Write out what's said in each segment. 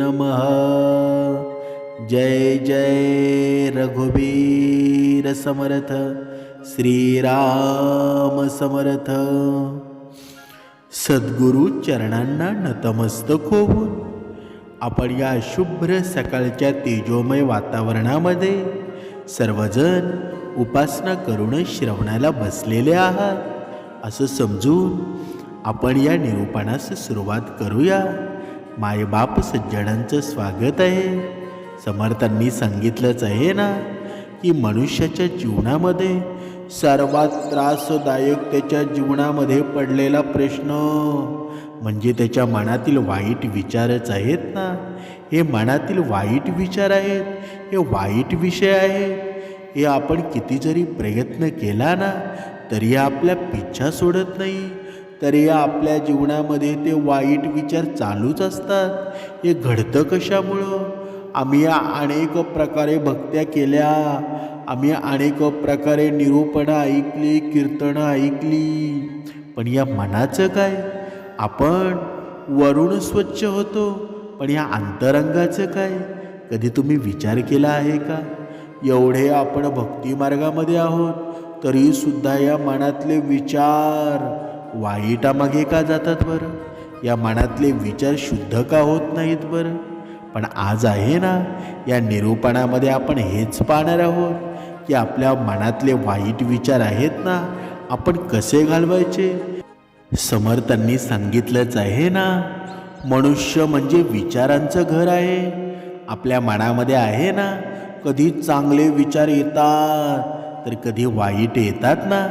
नमः। जय जय रघुबीर समरथ श्रीराम समरथ। सद्गुरु चरणांना नतमस्तक होऊन आपण या शुभ्र सकाळच्या तेजोमय वातावरणामध्ये सर्वजण उपासना करून श्रवणाला बसलेले आहात. असं समजून आपण या निरूपणास सुरुवात करूया. मायबाप सज्जनांचं स्वागत आहे. समर्थांनी सांगितलंच आहे ना की मनुष्याच्या जीवनामध्ये सर्वात त्रासदायक त्याच्या जीवनामध्ये पडलेला प्रश्न म्हणजे त्याच्या मनातील वाईट विचारच आहेत ना. हे मनातील वाईट विचार आहेत हे वाईट विषय आहेत हे आपण किती जरी प्रयत्न केला ना तरी आपल्या पिच्छा सोडत नाही. तरी आपल्या जीवनामध्ये ते वाईट विचार चालूच असतात. हे घडतं कशामुळं? आम्ही या अनेक प्रकारे भक्त्या केल्या. आम्ही अनेक प्रकारे निरूपणं ऐकली कीर्तनं ऐकली. पण या मनाचं काय? आपण वरून स्वच्छ होतो. पण या अंतरंगाचं काय? कधी तुम्ही विचार केला आहे का? एवढे आपण भक्तिमार्गामध्ये आहोत तरीसुद्धा या मनातले विचार वाईटामागे का जातात बरं? या मनातले विचार शुद्ध का होत नाहीत बरं? पण आज आहे ना या निरूपणामध्ये आपण हेच पाहणार आहोत की आपल्या मनातले वाईट विचार आहेत ना आपण कसे घालवायचे? समर्थांनी सांगितलंच आहे ना मनुष्य म्हणजे विचारांचं घर आहे. आपल्या मनामध्ये आहे ना कधी चांगले विचार येतात तर कधी वाईट येतात ना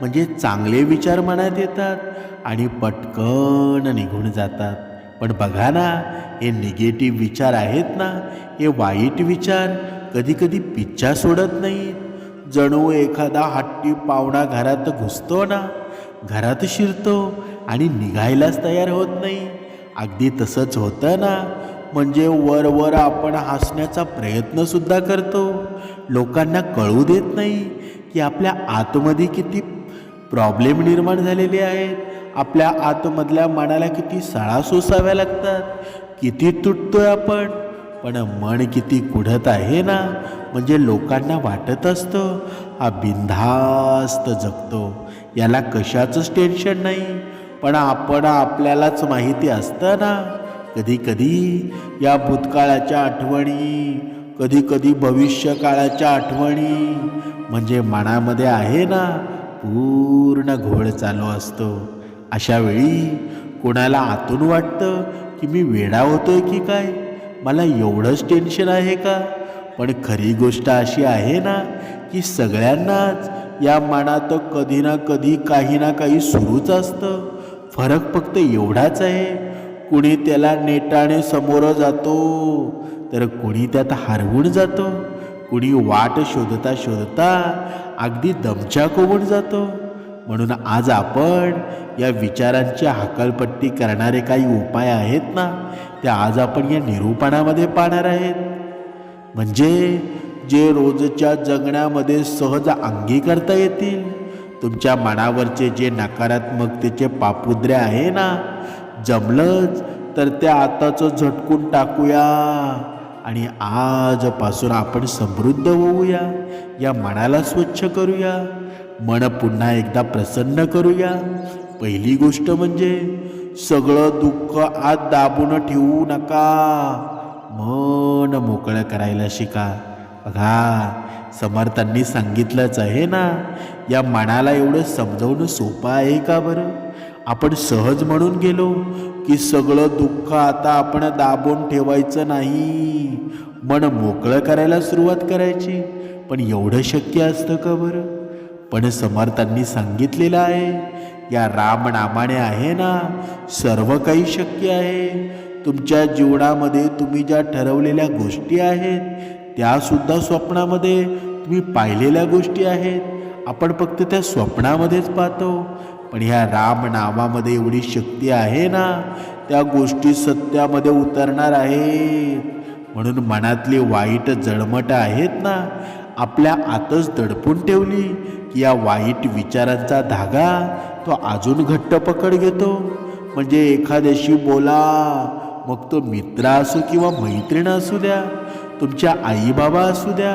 म्हणजे चांगले विचार मनात येतात आणि पटकन निघून जातात. पण बघा ना हे निगेटिव्ह विचार आहेत ना हे वाईट विचार कधीकधी पिच्छा सोडत नाहीत. जणू एखादा हट्टी पाहुणा घरात घुसतो ना घरात शिरतो आणि निघायलाच तयार होत नाही. अगदी तसंच होतं ना म्हणजे वरवर आपण हसण्याचा प्रयत्नसुद्धा करतो. लोकांना कळू देत नाही की आपल्या आतमध्ये किती प्रॉब्लेम निर्माण झालेले आहेत. आपल्या आतमधल्या मनाला किती सळा सोसाव्या लागतात. किती तुटतोय आपण. पण मन किती कुढत आहे ना? म्हणजे लोकांना वाटत असतं हा बिनधास्त जगतो. याला कशाचंच टेन्शन नाही. पण आपण आपल्यालाच माहिती असतं ना? कधी कधी या भूतकाळाच्या आठवणी कधी कधी भविष्यकाळाच्या आठवणी म्हणजे मनामध्ये आहे ना? पूर्ण घोळ चालू असतो. अशा वेळी कोणाला आतून वाटतं की मी वेडा होतोय की काय? मला एवढंच टेन्शन आहे का? पण खरी गोष्ट अशी आहे ना की सगळ्यांनाच या मनात कधी ना कधी काही ना काही सुरूच असतं. फरक फक्त एवढाच आहे. कुणी त्याला नेटाने समोर जातो तर कुणी त्यात हरवून जातो. कुणी वाट शोधता शोधता अगदी दमछाक होऊन जातो. म्हणून आज आपण या विचारांची हकालपट्टी करणारे काही उपाय आहेत ना ते आज आपण या निरूपणामध्ये पाहणार आहेत. म्हणजे जे रोजच्या जगण्यामध्ये सहज अंगी करता येतील तुमच्या मनावरचे जे नकारात्मकतेचे पापुद्रे आहे ना जमलंच तर ते आताचं झटकून टाकूया. आणि आजपासून आपण समृद्ध होऊया. या मनाला स्वच्छ करूया. मन पुन्हा एकदा प्रसन्न करूया. पहिली गोष्ट म्हणजे सगळं दुःख आत दाबून ठेवू नका. मन मोकळं करायला शिका. बघा समर्थांनी सांगितलंच आहे ना? या मनाला एवढं समजवणं सोपं आहे का बरं? आपण सहज म्हणून गेलो की सगळं दुःख आता आपण दाबून ठेवायचं नाही. मन मोकळं करायला सुरुवात करायची. पण एवढं शक्य असतं का बरं? पण समर्थांनी सांगितलेलं आहे या रामनामाने आहे ना सर्व काही शक्य आहे. तुमच्या जीवनामध्ये तुम्ही ज्या ठरवलेल्या गोष्टी आहेत त्यासुद्धा स्वप्नामध्ये तुम्ही पाहिलेल्या गोष्टी आहेत. आपण फक्त त्या स्वप्नामध्येच पाहतो. पण ह्या राम नामामध्ये एवढी शक्ती आहे ना त्या गोष्टी सत्यामध्ये उतरणार आहेत. म्हणून मनातली वाईट जळमट आहेत ना आपल्या आतच दडपून ठेवली की या वाईट विचारांचा धागा तो अजून घट्ट पकड घेतो. म्हणजे एखाद्याशी बोला मग तो मित्र असो किंवा मैत्रीण असू द्या तुमच्या आईबाबा असू द्या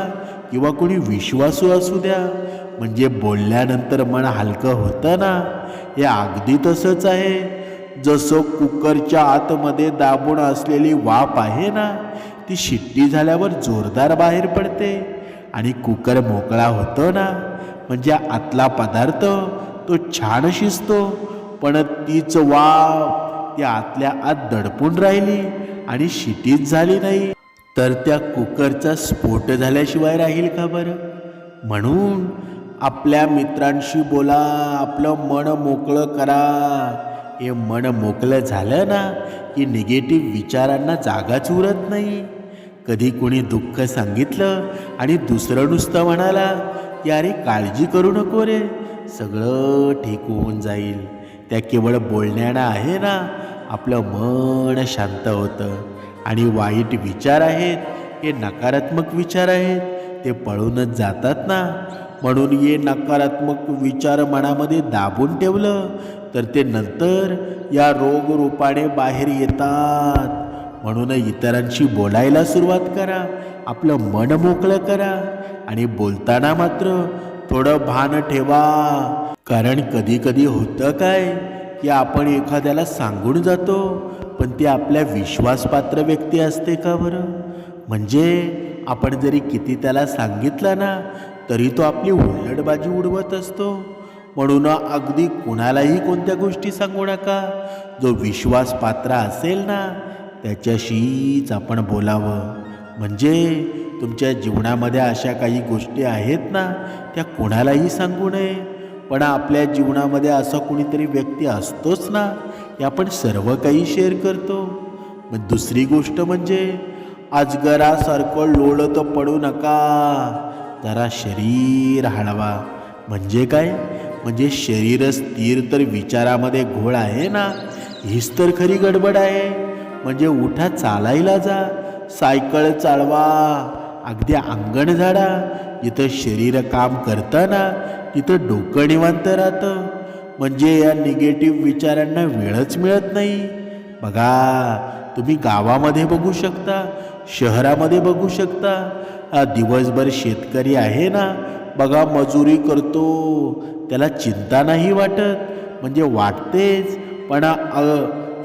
किंवा कोणी विश्वासू असू द्या म्हणजे बोलल्यानंतर मन हलकं होतं ना? हे अगदी तसंच आहे. जसं कुकरच्या आतमध्ये दाबून असलेली वाफ आहे ना ती शिट्टी झाल्यावर जोरदार बाहेर पडते. आणि कुकर मोकळा होतो ना म्हणजे आतला पदार्थ तो छान शिजतो. पण तीच वाफ त्या आतल्या आत दडपून राहिली आणि शिटीच झाली नाही. तर त्या कुकरचा स्फोट झाल्याशिवाय राहील का बरं? म्हणून आपल्या मित्रांशी बोला आपलं मन मोकळं करा. हे मन मोकळं झालं ना की निगेटिव्ह विचारांना जागाच उरत नाही. कधी कोणी दुःख सांगितलं आणि दुसरं नुसतं म्हणाला की अरे काळजी करू नको रे सगळं ठीक होऊन जाईल. त्या केवळ बोलण्यानं आहे ना आपलं मन शांत होतं. आणि वाईट विचार आहेत हे नकारात्मक विचार आहेत ते पळूनच जातात ना. म्हणून ये नकारात्मक विचार मनामध्ये दाबून ठेवलं. तर ते नंतर या रोगरूपाने बाहेर येतात. म्हणून इतरांशी बोलायला सुरुवात करा. आपलं मन मोकळं करा. आणि बोलताना मात्र थोडं भान ठेवा. कारण कधी कधी होतं काय की आपण एखाद्याला सांगून जातो पण ते आपल्या विश्वासपात्र व्यक्ती असते का बरं? म्हणजे आपण जरी किती त्याला सांगितलं ना तरी तो आपली उल्लडबाजी उडवत असतो. म्हणून अगदी कुणालाही कोणत्या गोष्टी सांगू नका. जो विश्वास पात्र असेल ना त्याच्याशीच आपण बोलावं. म्हणजे तुमच्या जीवनामध्ये अशा काही गोष्टी आहेत ना त्या कोणालाही सांगू नये. पण आपल्या जीवनामध्ये असा कुणीतरी व्यक्ती असतोच ना की आपण सर्व काही शेअर करतो. मग दुसरी गोष्ट म्हणजे अजगरासारखं लोळत पडू नका. जरा शरीर हळवा. म्हणजे काय? म्हणजे शरीर स्थिर तर विचारामध्ये घोळ आहे ना? हीच तर खरी गडबड आहे. म्हणजे उठा चालायला जा. सायकल चालवा. अगदी अंगण झाडा. जिथं शरीर काम करताना तिथं डोकं निवांत राहतं. म्हणजे या निगेटिव्ह विचारांना वेळच मिळत नाही. बघा तुम्ही गावामध्ये बघू शकता शहरामध्ये बघू शकता. दिवसभर शेतकरी आहे ना बघा मजुरी करतो त्याला चिंता नाही वाटत. म्हणजे वाटतेच पण अ,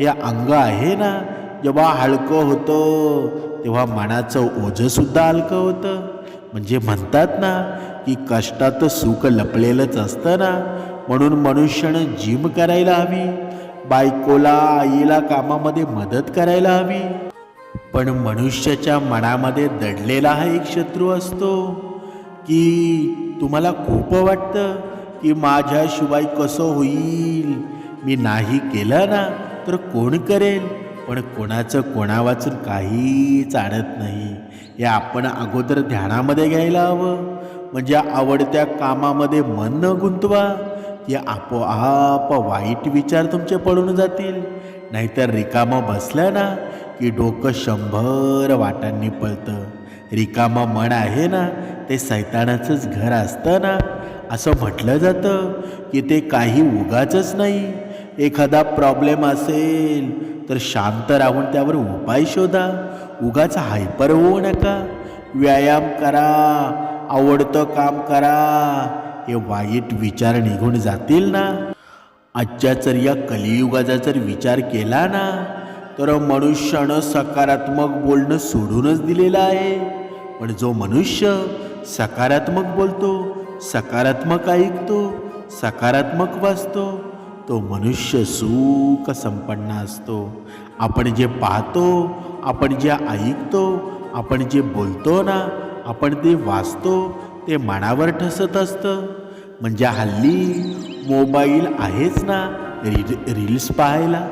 हे अंग आहे ना जेव्हा हलकं होतं तेव्हा मनाचं ओझंसुद्धा हलकं होतं. म्हणजे म्हणतात ना की कष्टात सुख लपलेलंच असतं ना म्हणून मनुष्यानं जिम करायला हवी. बायकोला आईला कामामध्ये मदत करायला हवी. पण मनुष्याच्या मनामध्ये दडलेला हा एक शत्रू असतो की तुम्हाला खूप वाटतं की माझ्याशिवाय कसं होईल? मी नाही केलं ना तर कोण करेल? पण कोणाचं कोणा वाचून काहीच आणत नाही. हे आपण अगोदर ध्यानामध्ये घ्यायला हवं. म्हणजे आवडत्या कामामध्ये मन न गुंतवा की आपोआप वाईट विचार तुमचे पडून जातील. नाहीतर रिकामं बसलं ना की डोकं शंभर वाटांनी पळतं. रिकामं मन आहे ना ते सैतानाचंच घर असतं ना? असं म्हटलं जातं की ते काही उगाचच नाही. एखादा प्रॉब्लेम असेल तर शांत राहून त्यावर उपाय शोधा. उगाच हायपर होऊ नका. व्यायाम करा आवडतं काम करा. हे वाईट विचार निघून जातील ना? आजच्या जर या कलियुगाचा जर विचार केला ना तर मनुष्यानं सकारात्मक बोलणं सोडूनच दिलेलं आहे. पण जो मनुष्य सकारात्मक बोलतो सकारात्मक ऐकतो सकारात्मक वाचतो तो मनुष्य सुख संपन्न असतो. आपण जे पाहतो आपण जे ऐकतो आपण जे बोलतो ना आपण ते वाचतो ते मनावर ठसत असतं. म्हणजे हल्ली मोबाईल आहेच ना रील रील्स पाहायला.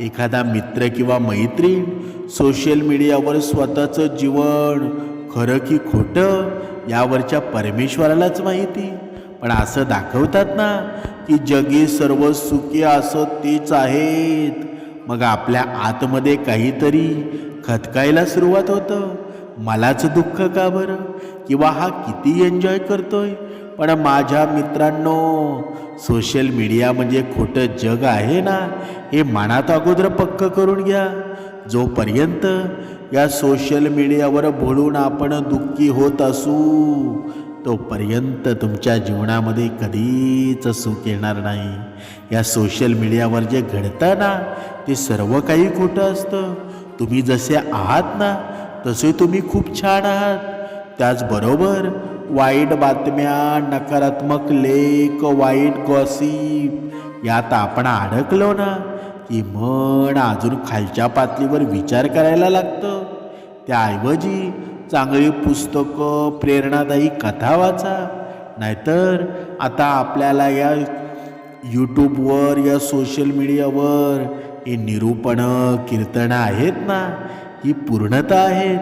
एखादा मित्र किंवा मैत्रीण सोशल मीडियावर स्वतःचं जीवन खरं की खोटं यावरच्या परमेश्वरालाच माहिती. पण असं दाखवतात ना की जगी सर्व सुखी असं तेच आहेत. मग आपल्या आतमध्ये काहीतरी खतकायला सुरुवात होतं. मलाच दुःख का बरं? किंवा हा किती एन्जॉय करतोय? पण माझ्या मित्रांनो सोशल मीडिया म्हणजे खोटं जग आहे ना हे मनात अगोदर पक्क करून घ्या. जोपर्यंत या सोशल मीडियावर भोळून आपण दुःखी होत असू तोपर्यंत तुमच्या जीवनामध्ये कधीच सुख येणार नाही. या सोशल मीडियावर जे घडतं ना ते सर्व काही खोटं असतं. तुम्ही जसे आहात ना तसे तुम्ही खूप छान आहात. त्याचबरोबर वाईट बातम्या नकारात्मक लेख वाईट गॉसिप यात आपण अडकलो ना की मन अजून खालच्या पातळीवर विचार करायला लागतं. त्याऐवजी चांगली पुस्तकं प्रेरणादायी कथा वाचा. नाहीतर आता आपल्याला या यूट्यूबवर या सोशल मीडियावर ही निरूपणं कीर्तनं आहेत ना? ही पूर्णता आहेत.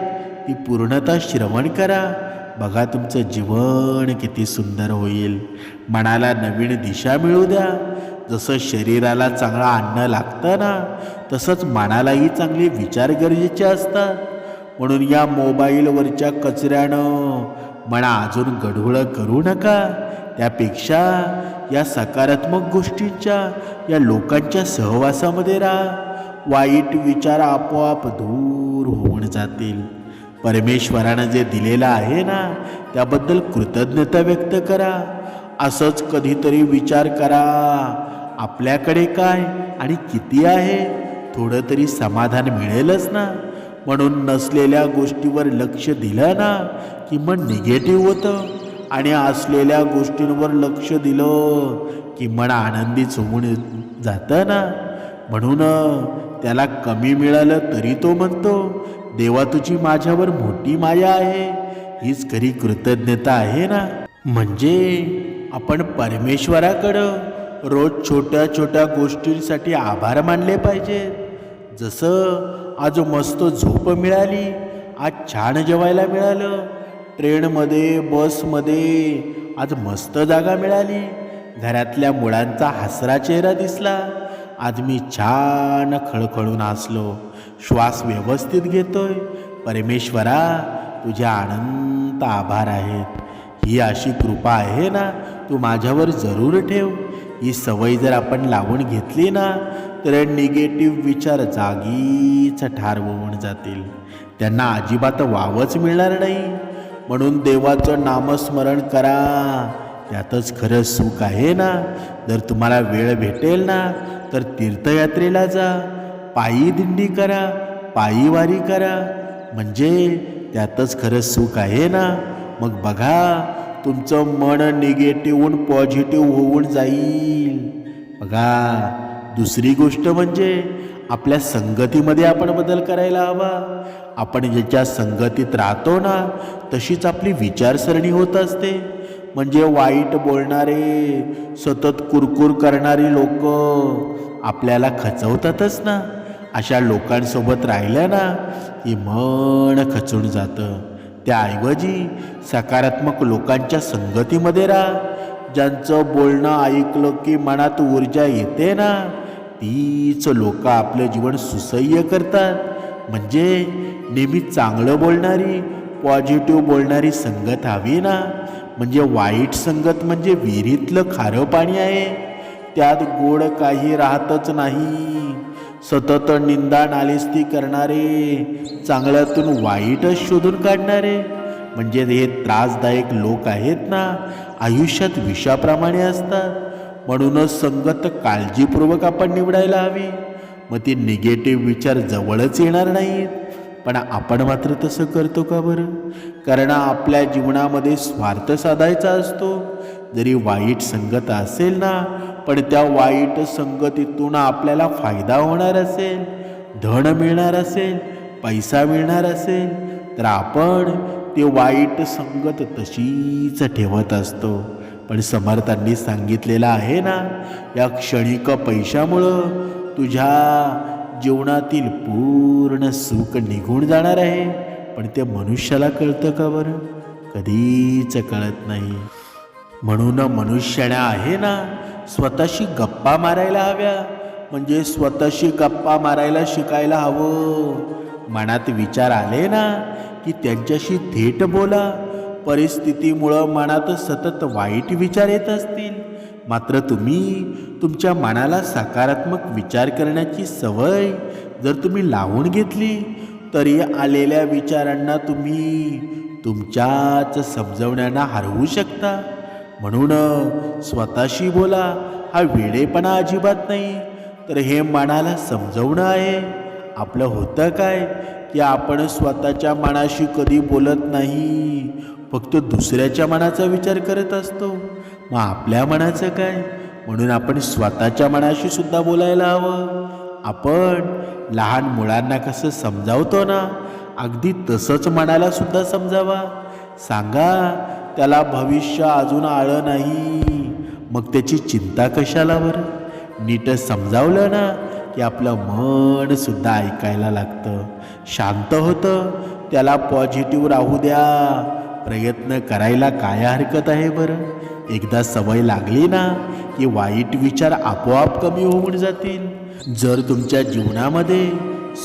ती पूर्णता श्रवण करा. बघा तुमचं जीवन किती सुंदर होईल. मनाला नवीन दिशा मिळू द्या. जसं शरीराला चांगलं अन्न लागतं ना तसंच मनालाही चांगले विचार गरजेचे असतात. म्हणून या मोबाईलवरच्या कचऱ्यानं मना अजून गढूळ करू नका. त्यापेक्षा या सकारात्मक गोष्टींच्या या लोकांच्या सहवासामध्ये राहा. वाईट विचार आपोआप दूर होऊन जातील. परमेश्वरानं जे दिलेलं आहे ना त्याबद्दल कृतज्ञता व्यक्त करा. असंच कधीतरी विचार करा. आपल्याकडे काय आणि किती आहे? थोडं तरी समाधान मिळेलच ना. म्हणून नसलेल्या गोष्टीवर लक्ष दिलं ना की मन निगेटिव्ह होतं. आणि असलेल्या गोष्टींवर लक्ष दिलं की मन आनंदीच होऊन जातं ना. म्हणून त्याला कमी मिळालं तरी तो म्हणतो देवा तुझी माझ्यावर मोठी माया आहे. हीच खरी कृतज्ञता आहे ना. म्हणजे आपण परमेश्वराकडं रोज छोट्या छोट्या गोष्टींसाठी आभार मानले पाहिजेत जसं आज मस्त झोप मिळाली आज छान जेवायला मिळालं ट्रेनमध्ये बसमध्ये आज मस्त जागा मिळाली घरातल्या मुलांचा हसरा चेहरा दिसला आज मी छान खळखळून हसलो श्वास व्यवस्थित घेतोय परमेश्वरा तुझ्या अनंत आभार आहेत. ही अशी कृपा आहे ना तू माझ्यावर जरूर ठेव. ही सवय जर आपण लावून घेतली ना तर निगेटिव्ह विचार जागीच ठार होऊन जातील. त्यांना अजिबात वावच मिळणार नाही. म्हणून देवाचं नामस्मरण करा. त्यातच खरं सुख आहे ना? जर तुम्हाला वेळ भेटेल ना तर तीर्थयात्रेला जा. पायी दिंडी करा पायी वारी करा. म्हणजे त्यातच खरं सुख आहे ना? मग बघा तुमचं मन निगेटिव्हहून पॉझिटिव्ह होऊन जाईल. बघा दुसरी गोष्ट म्हणजे आपल्या संगतीमध्ये आपण बदल करायला हवा. आपण ज्याच्या संगतीत राहतो ना तशीच आपली विचारसरणी होत असते. म्हणजे वाईट बोलणारे सतत कुरकुर करणारी लोक आपल्याला खचवतातच ना. अशा लोकांसोबत राहिल्या ना की मन खचून जातं. त्याऐवजी सकारात्मक लोकांच्या संगतीमध्ये राहा. ज्यांचं बोलणं ऐकलं की मनात ऊर्जा येते ना तीच लोक आपलं जीवन सुसह्य करतात. म्हणजे नेहमी चांगलं बोलणारी पॉझिटिव्ह बोलणारी संगत हवी ना. म्हणजे वाईट संगत म्हणजे विहिरीतलं खारं पाणी आहे. त्यात गोड काही राहतच नाही. सतत निंदा नालिस्ती करणारे चांगल्यातून वाईटच शोधून काढणारे. म्हणजे हे त्रासदायक लोक आहेत ना आयुष्यात विषाप्रमाणे असतात. म्हणूनच संगत काळजीपूर्वक आपण निवडायला हवी. मग ती निगेटिव्ह विचार जवळच येणार नाहीत. पण आपण मात्र तसं करतो का बरं? कारण आपल्या जीवनामध्ये स्वार्थ साधायचा असतो. जरी वाईट संगत असेल ना पण त्या वाईट संगतीतून आपल्याला फायदा होणार असेल धन मिळणार असेल पैसा मिळणार असेल तर आपण ते वाईट संगत तशीच ठेवत असतो. पण समर्थांनी सांगितलेलं आहे ना या क्षणिक पैशामुळं तुझ्या जीवनातील पूर्ण सुख निघून जाणार आहे. पण ते मनुष्याला कळतं का बरं? कधीच कळत नाही. म्हणून मनुष्याने आहे ना स्वतःशी गप्पा मारायला हव्या. म्हणजे स्वतःशी गप्पा मारायला शिकायला हवं. मनात विचार आले ना की त्यांच्याशी थेट बोला. परिस्थितीमुळं मनात सतत वाईट विचार येत असतील. मात्र तुम्ही तुमच्या मनाला सकारात्मक विचार करण्याची सवय जर तुम्ही लावून घेतली तरी आलेल्या विचारांना तुम्ही तुमच्याच समजवण्यांना हरवू शकता. म्हणून स्वतःशी बोला हा वेडेपणा अजिबात नाही. तर हे मनाला समजवणं आहे. आपलं होतं काय? की आपण स्वतःच्या मनाशी कधी बोलत नाही. फक्त दुसऱ्याच्या मनाचा विचार करत असतो. मग आपल्या मनाचं काय? म्हणून आपण स्वतःच्या मनाशी सुद्धा बोलायला हवं. आपण लहान मुलांना कसं समजावतो ना अगदी तसंच मनाला सुद्धा समजावा. सांगा त्याला भविष्य अजून आलं नाही. मग त्याची चिंता कशाला बरं? नीट समजावलं ना की आपलं मनसुद्धा ऐकायला लागतं. शांत होतं. त्याला पॉझिटिव्ह राहू द्या. प्रयत्न करायला काय हरकत आहे बरं? एकदा सवय लागली ना की वाईट विचार आपोआप कमी होऊन जातील. जर तुमच्या जीवनामध्ये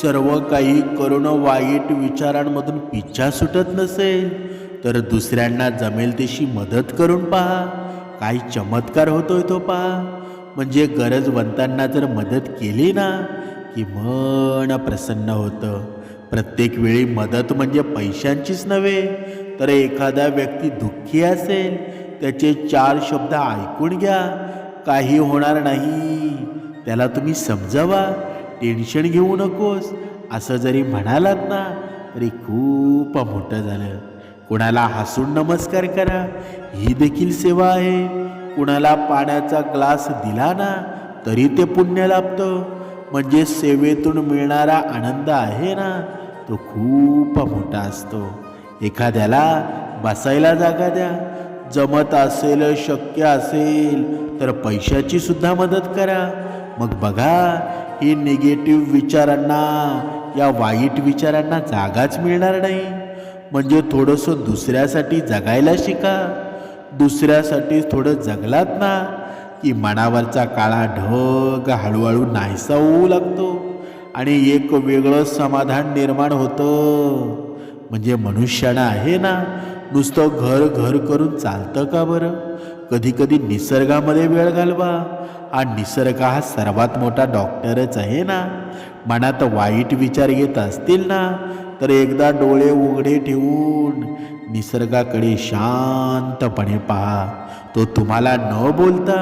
सर्व काही करून वाईट विचारांमधून पिच्छा सुटत नसेल तर दुसऱ्यांना जमेल तशी मदत करून पहा. काही चमत्कार होतोय तो पहा. म्हणजे गरजवंतांना जर मदत केली ना की मन प्रसन्न होतं. प्रत्येक वेळी मदत म्हणजे पैशांचीच नव्हे तर एखादा व्यक्ती दुःखी असेल त्याचे चार शब्द ऐकून घ्या. काही होणार नाही. त्याला तुम्ही समजावा. टेन्शन घेऊ नकोस. असं जरी म्हणालात ना तरी खूप मोठं झालं. कुणाला हसून नमस्कार करा. ही देखील सेवा आहे. कुणाला पाण्याचा ग्लास दिला ना तरी ते पुण्य लाभतं. म्हणजे सेवेतून मिळणारा आनंद आहे ना तो खूप मोठा असतो. एखाद्याला बसायला जागा द्या. जमत असेल शक्य असेल तर पैशाची सुद्धा मदत करा. मग बघा ही निगेटिव्ह विचारांना या वाईट विचारांना जागाच मिळणार नाही. म्हणजे थोडंसं दुसऱ्यासाठी जगायला शिका. दुसऱ्यासाठी थोडं जगलात ना की मनावरचा काळा ढग हळूहळू नाहीसा होऊ लागतो आणि एक वेगळं समाधान निर्माण होतं. म्हणजे मनुष्यानं आहे ना नुसतं घर घर करून चालतं का बरं? कधी कधी निसर्गामध्ये वेळ घालवा. हा निसर्ग हा सर्वात मोठा डॉक्टरच आहे ना. मनात वाईट विचार येत असतील ना तर एकदा डोळे उघडे ठेवून निसर्गाकडे शांतपणे पहा. तो तुम्हाला न बोलता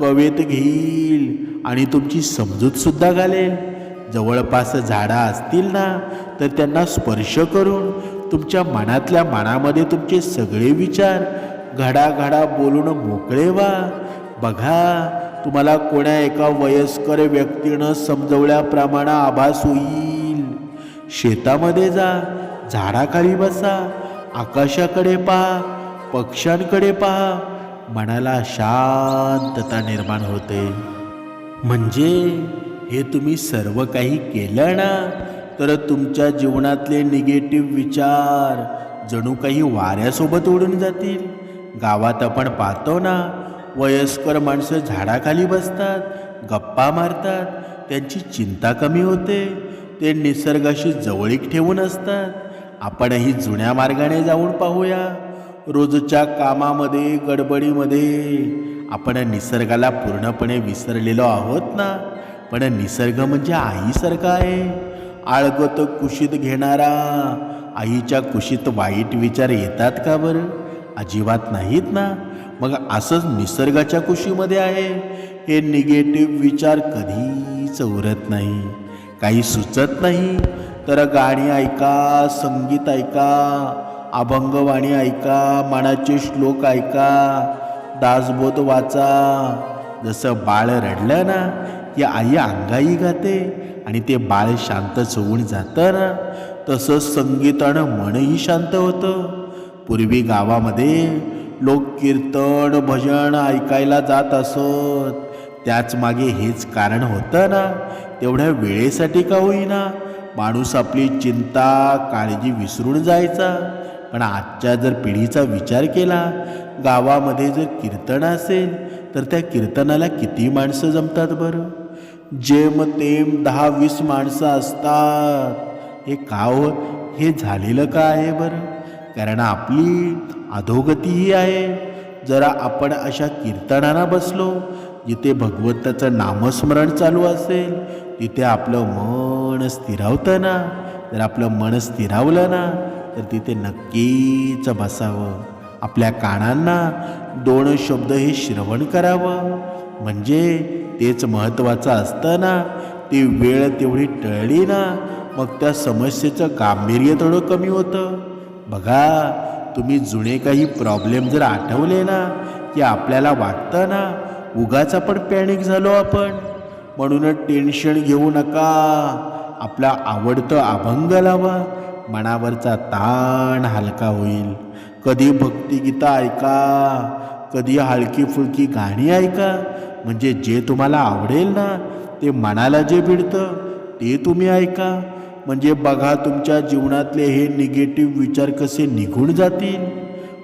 कवेत घेईल आणि तुमची समजूतसुद्धा घालेल. जवळपास झाडं असतील ना तर त्यांना स्पर्श करून तुमच्या मनातल्या मनामध्ये तुमचे सगळे विचार घडाघडा बोलून मोकळे व्हा. बघा तुम्हाला कोण्या एका वयस्कर व्यक्तीनं समजवल्याप्रमाणे आभास होईल. शेतामध्ये जा झाडाखाली बसा आकाशाकडे पहा पक्ष्यांकडे पहा. मनाला शांतता निर्माण होते. म्हणजे हे तुम्ही सर्व काही केलं ना तर तुमच्या जीवनातले निगेटिव्ह विचार जणू काही वाऱ्यासोबत उडून जातील. गावात आपण पाहतो ना वयस्कर माणसं झाडाखाली बसतात गप्पा मारतात त्यांची चिंता कमी होते. ते निसर्गाशी जवळीक ठेवून असतात. आपणही जुन्या मार्गाने जाऊन पाहूया. रोजच्या कामामध्ये गडबडीमध्ये आपण निसर्गाला पूर्णपणे विसरलेलो आहोत ना? पण निसर्ग म्हणजे आईसारखा आहे. आळगत कुशीत घेणारा आईच्या कुशीत वाईट विचार येतात का बरं? अजिबात नाहीत ना? मग असंच निसर्गाच्या कुशीमध्ये आहे. हे निगेटिव्ह विचार कधीच उरत नाही. काही सुचत नाही. तर गाणी ऐका संगीत ऐका अभंगवाणी ऐका मनाचे श्लोक ऐका दासबोध वाचा. जसं बाळ रडलं ना की आई अंगाई गाते आणि ते बाळ शांतच होऊन जातं ना तसं संगीतानं मनही शांत होतं. पूर्वी गावामध्ये लोक कीर्तन भजन ऐकायला जात असत. त्याच मागे हेच कारण होतं ना तेवढ्या वेळेसाठी का होईना? माणूस आपली चिंता काळजी विसरून जायचा. पण आजच्या जर पिढीचा विचार केला गावामध्ये जर कीर्तन असेल तर त्या कीर्तनाला किती माणसं जमतात बरं? जेम तेम दहा वीस माणसं असतात. हे का हो? हे झालेलं का आहे बरं? कारण आपली अधोगतीही आहे. जरा आपण अशा कीर्तनाला बसलो जिथे भगवंताचं नामस्मरण चालू असेल तिथे आपलं मन स्थिरावतं ना जर आपलं मन स्थिरावलं ना तर तिथे नक्कीच बसावं. आपल्या कानांना दोन शब्द हे श्रवण करावं. म्हणजे तेच महत्त्वाचं असतं ना ती वेळ तेवढी टळली ना मग त्या समस्येचं गांभीर्य थोडं कमी होतं. बघा तुम्ही जुने काही प्रॉब्लेम जर आठवले ना की आपल्याला वाटतं ना उगाच आपण पॅनिक झालो आपण. म्हणूनच टेन्शन घेऊ नका. आपला आवडतं अभंग लावा. मनावरचा ताण हलका होईल. कधी भक्तिगीता ऐका. कधी हलकी फुलकी गाणी ऐका. म्हणजे जे तुम्हाला आवडेल ना ते मनाला जे भिडतं ते तुम्ही ऐका. म्हणजे बघा तुमच्या जीवनातले हे निगेटिव्ह विचार कसे निघून जातील.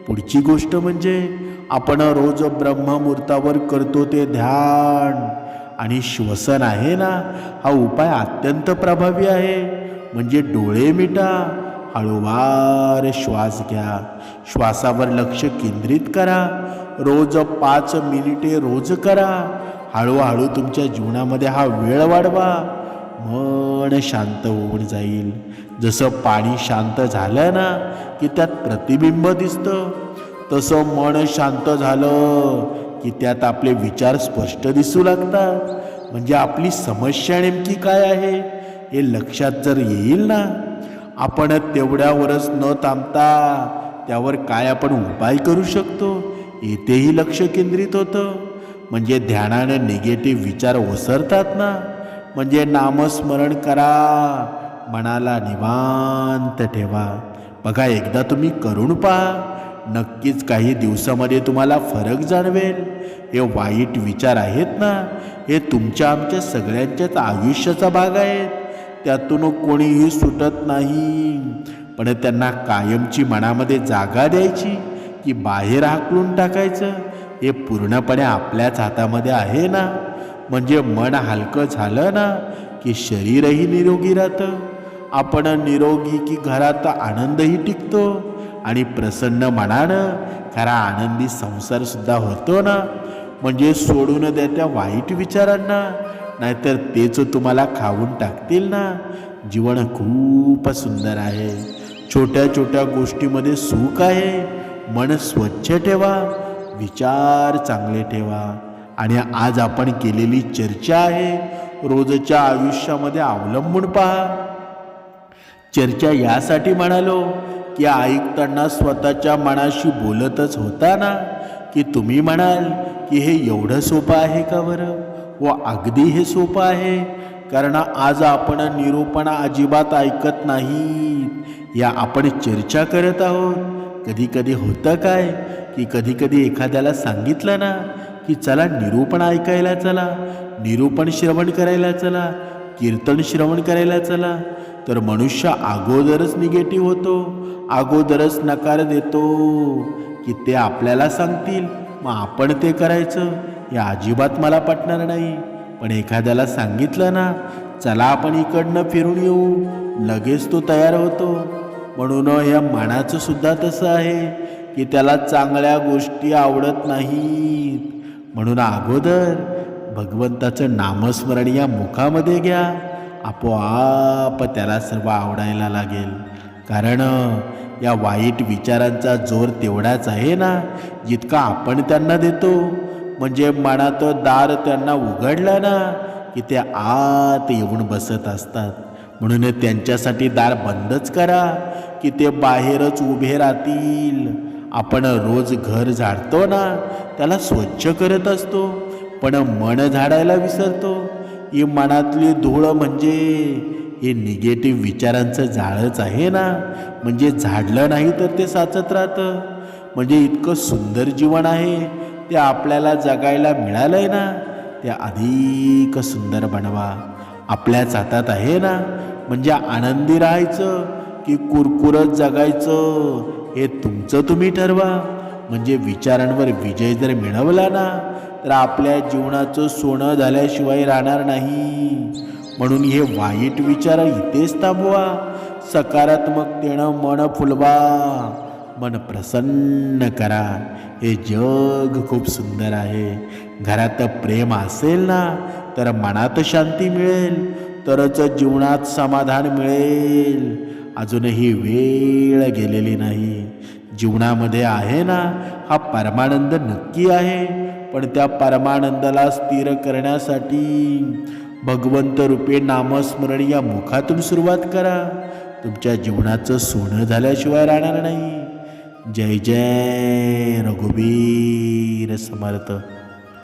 पुढची गोष्ट म्हणजे आपण रोज ब्रह्ममुहूर्तावर करतो ते ध्यान. आणि श्वसन आहे ना हा उपाय अत्यंत प्रभावी आहे. म्हणजे डोळे मिटा हळूवार श्वास घ्या. श्वासावर लक्ष केंद्रित करा. रोज पाच मिनिटे रोज करा. हळूहळू तुमच्या जीवनामध्ये हा वेळ वाढवा. मन शांत होऊन जाईल. जसं पाणी शांत झालं ना की त्यात प्रतिबिंब दिसतं. तसं मन शांत झालं की त्यात आपले विचार स्पष्ट दिसू लागतात. म्हणजे आपली समस्या नेमकी काय आहे हे लक्षात जर येईल ना आपण तेवढ्यावरच न थांबता त्यावर काय आपण उपाय करू शकतो येथेही लक्ष केंद्रित होतं. म्हणजे ध्यानानं निगेटिव्ह विचार ओसरतात ना म्हणजे नामस्मरण करा मनाला निवांत ठेवा. बघा एकदा तुम्ही करून पहा. नक्कीच काही दिवसामध्ये तुम्हाला फरक जाणवेल. हे वाईट विचार आहेत ना? हे तुमच्या आमच्या सगळ्यांच्याच आयुष्याचा भाग आहेत. त्यातून कोणीही सुटत नाही. पण त्यांना कायमची मनामध्ये जागा द्यायची की बाहेर हाकलून टाकायचं हे पूर्णपणे आपल्याच हातामध्ये आहे ना? म्हणजे मन हलकं झालं ना की शरीरही निरोगी राहतं. आपण निरोगी की घरात आनंदही टिकतो. आणि प्रसन्न मनानं खरा आनंदी संसारसुद्धा होतो ना? म्हणजे सोडून द्या त्या वाईट विचारांना नाहीतर तेच तुम्हाला खाऊन टाकतील ना? जीवन खूप सुंदर आहे. छोट्या छोट्या गोष्टीमध्ये सुख आहे. मन स्वच्छ ठेवा. विचार चांगले ठेवा. आणि आज आपण केलेली चर्चा आहे. रोजच्या आयुष्यामध्ये अवलंबून पहा. चर्चा यासाठी म्हणालो ते ऐकताना स्वतःच्या मनाशी बोलतच होता ना की तुम्ही म्हणाल की हे एवढं सोपं आहे का बरं? व अगदी हे सोपं आहे कारण आज आपण निरूपण अजिबात ऐकत नाही या आपण चर्चा करत आहोत. कधी कधी होतं काय? की कधी कधी एखाद्याला सांगितलं ना की चला निरूपण ऐकायला चला निरूपण श्रवण करायला चला कीर्तन श्रवण करायला चला तर मनुष्य अगोदरच निगेटिव्ह होतो अगोदरच नकार देतो की ते आपल्याला सांगतील. मग आपण ते करायचं हे अजिबात मला पटणार नाही. पण एखाद्याला सांगितलं ना चला आपण इकडनं फिरून येऊ लगेच तो तयार होतो. म्हणून या मनाचं सुद्धा तसं आहे की त्याला चांगल्या गोष्टी आवडत नाहीत. म्हणून अगोदर भगवंताचं नामस्मरण या मुखामध्ये घ्या. आपोआप त्याला सर्व आवडायला लागेल. कारण या वाईट विचारांचा जोर तेवढाच आहे ना जितका आपण त्यांना देतो. म्हणजे मनात दार त्यांना उघडलं ना की ते आत येऊन बसत असतात. म्हणून त्यांच्यासाठी दार बंदच करा की ते बाहेरच उभे राहतील. आपण रोज घर झाडतो ना त्याला स्वच्छ करत असतो पण मन झाडायला विसरतो. ही मनातली धूळ म्हणजे हे निगेटिव्ह विचारांचं जाळच आहे ना? म्हणजे झाडलं नाही तर ते साचत राहतं. म्हणजे इतकं सुंदर जीवन आहे. ते आपल्याला जगायला मिळालंय ना? ते अधिक सुंदर बनवा. आपल्याच हातात आहे ना? म्हणजे आनंदी राहायचं की कुरकुरत जगायचं हे तुमचं तुम्ही ठरवा. म्हणजे विचारांवर विजय जर मिळवला ना तर आपल्या जीवनाचं सोनं झाल्याशिवाय राहणार नाही. म्हणून हे वाईट विचार इथेच थांबवा. सकारात्मकतेनं मन फुलवा. मन प्रसन्न करा. हे जग खूप सुंदर आहे. घरात प्रेम असेल ना तर मनात शांती मिळेल. तरच जीवनात समाधान मिळेल. अजूनही वेळ गेलेली नाही. जीवनामध्ये आहे ना हा परमानंद नक्की आहे. पण त्या परमानंदाला स्थिर करण्यासाठी भगवंत रूपे नामस्मरण या मुखातून सुरुवात करा. तुमच्या जीवनाचं सोनं झाल्याशिवाय राहणार नाही. जय जय रघुबीर समर्थ.